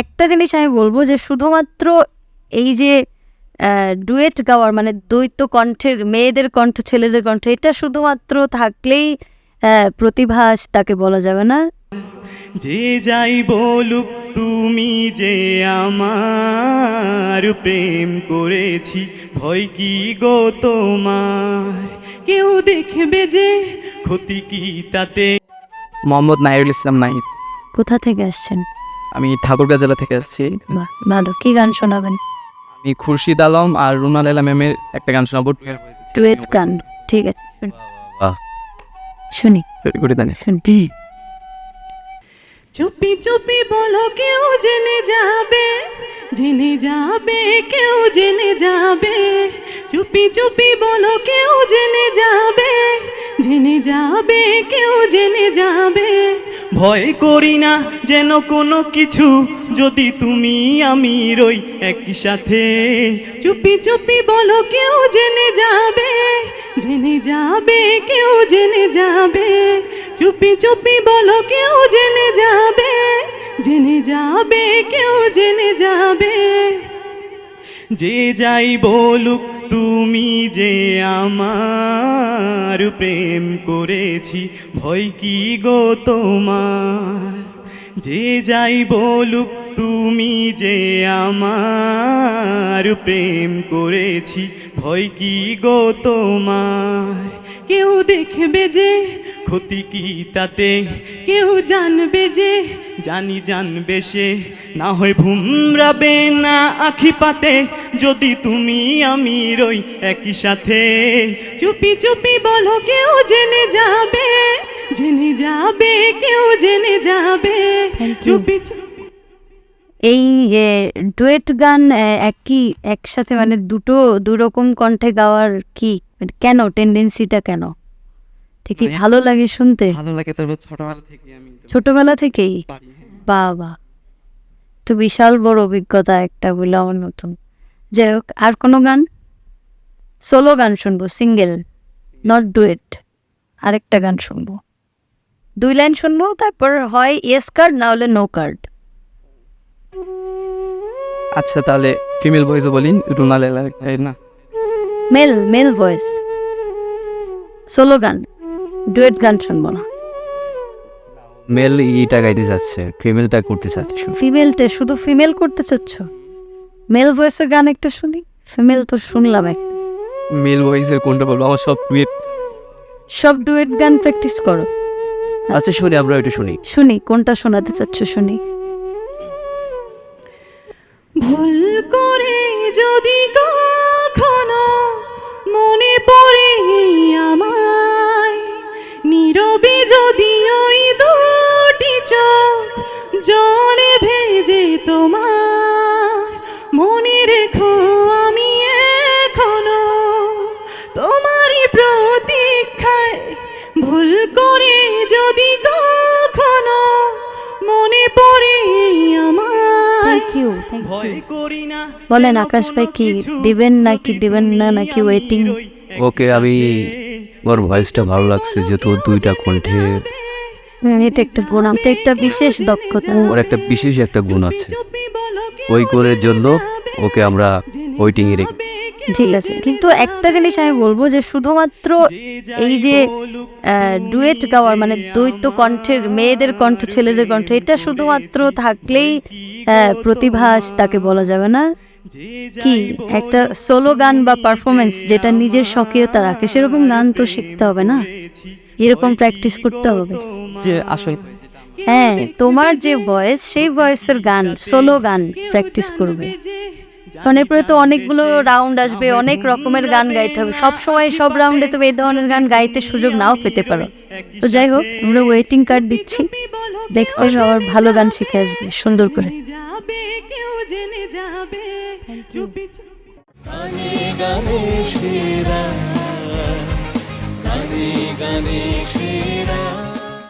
একটা জিনিস আমি বলব যে শুধুমাত্র এই যে ডুয়েট গাওয়ার মানে দ্বৈত কণ্ঠের মেয়েদের কণ্ঠ ছেলেদের কণ্ঠ এটা শুধুমাত্র থাকলেই প্রতিভাস তাকে বলা যাবে না। যে যাই বলুক তুমি যে আমার প্রেম করেছি ভয় কি গো তোমার? কেউ দেখবে যে ক্ষতি কি তাতে? মোহাম্মদ নাইরুল ইসলাম নাহিদ। কোথা থেকে আসছেন? আমি ঠাকুরগাঁ জেলা থেকে আসছি। ভালো কি গান শোনাবেন? আমি খুরশিদ আলম আর রুনাল এলা ম্যামের একটা গান শোনাবো। ডুয়েট গান ঠিক আছে শুনি। বাহ। শুনি। তৈরি করে দেন শুনি। চুপি চুপি বলো কেউ জেনে যাবে? জেনে যাবে কেউ জেনে যাবে? চুপি চুপি বলো কেউ জেনে যাবে? জেনে যাবে কেউ জেনে যাবে? ভয় করি না, যেন কোনো কিছু। যদি তুমি আমি রই একই সাথে চুপি চুপি বলো কেউ জেনে যাবে জেনে যাবে, কেউ জেনে যাবে। চুপি চুপি বলো কেউ জেনে যাবে জেনে যাবে, কেউ জেনে যাবে। যে যাই বলুক, তুমি যে আমার প্রেম করেছি, ভয় কি গো তোমার? যে যাই বলুক, তুমি যে আমার প্রেম করেছি। ভয় কি গো তোমার? কেউ দেখবে যে ক্ষতি কি তাতে? কেউ জানবে যে জানি জানবে সে। না হয় ভুমরাবে না আখি পাতে। যদি তুমি আমি রই একই সাথে। চুপি চুপি বলো কেউ জেনে যাবে জেনে যাবে কেউ জেনে যাবে। চুপি চুপি এই ডুয়েট গান একই একসাথে মানে দুটো দুরকম কণ্ঠে গাওয়ার কি? মানে কেন? টেন্ডেন্সিটা কেন? ঠিক মানে- ভালো লাগে শুনতে। ভালো লাগে তবে ছোটবেলা থেকে আমি ছোটবেলা থেকেই? হ্যাঁ। বাবা। তো বিশাল বড় অভিজ্ঞতা একটা বলে আমার নতুন যাই হোক আর কোনো গান? সোলো গান শুনব সিঙ্গেল নট ডুয়েট আরেকটা গান শুনব। দুই লাইন শুনব তারপর হয় ইয়েস কার্ড না হলে নো কার্ড আচ্ছা তাহলে ফিমেল ভয়েসে বলিন রুনাল এলা এই না? মেল মেল ভয়েস সোলো গান ডুয়েট গান শুনব না। মেল ইটা গাইতে যাচ্ছে ফিমেলটা করতে চাচ্ছে ফিমেলটা শুধু ফিমেল করতে চাচ্ছ? মেল ভয়েসের গান একটা শুনি ফিমেল তো শুনলাম একটা মেল ভয়েসের কোনটা বলব? আমার সব টুয়েট সব ডুয়েট গান প্র্যাকটিস করো। আচ্ছা শুনি আমরা ওইটা শুনি। শুনি কোনটা শোনাতে চাচ্ছ শুনি। ভুল করে যদি কখনো মনে পড়ে আমায়, নীরবে যদি ওই দুটি চোখ জলে ভেজে তোমার, মনে রেখো আমি এখনও তোমারই প্রতীক্ষায় ভুল করে যদি বলেন আকাশ ভাই কি দিবেন নাকি দিবেন না নাকি ওয়েটিং ওকে আমি ওর ভয়েসটা ভালো লাগছে যেহেতু দুইটা কণ্ঠে এটা একটা গুণ এটা একটা বিশেষ দক্ষতা। ওর একটা বিশেষ একটা গুণ আছে। ওই করে জন্য ওকে আমরা জেনে ওয়েটিং এ রেখে ঠিক আছে। কিন্তু একটা জিনিস আমি বলব যে শুধুমাত্র এই যে ডুয়েট গাওয়ার মানে দ্বৈত কণ্ঠের মেয়েদের কণ্ঠ ছেলেদের কণ্ঠ এটা শুধুমাত্র থাকলেই আহ, প্রতিভাস তাকে বলা যাবে না। কি? একটা সোলো গান বা পারফরমেন্স যেটা নিজের স্বকীয়তা রাখে সেরকম গান তো শিখতে হবে না। এরকম প্র্যাকটিস করতে হবে। যে আসল হ্যাঁ তোমার যে ভয়েস সেই ভয়েসের গান সোলো গান প্র্যাকটিস করবে। কারণ এরপরে তো অনেকগুলো রাউন্ড আসবে, অনেক রকমের গান গাইতে হবে। সব সময় সব রাউন্ডে তুমি এই ধরনের গান গাইতে সুযোগ নাও পেতে পারো। তো যাই হোক, আমরা ওয়েটিং কার্ড দিচ্ছি। নেক্সট টাইম আবার ভালো গান শিখে আসবে, সুন্দর করে। গানে গানে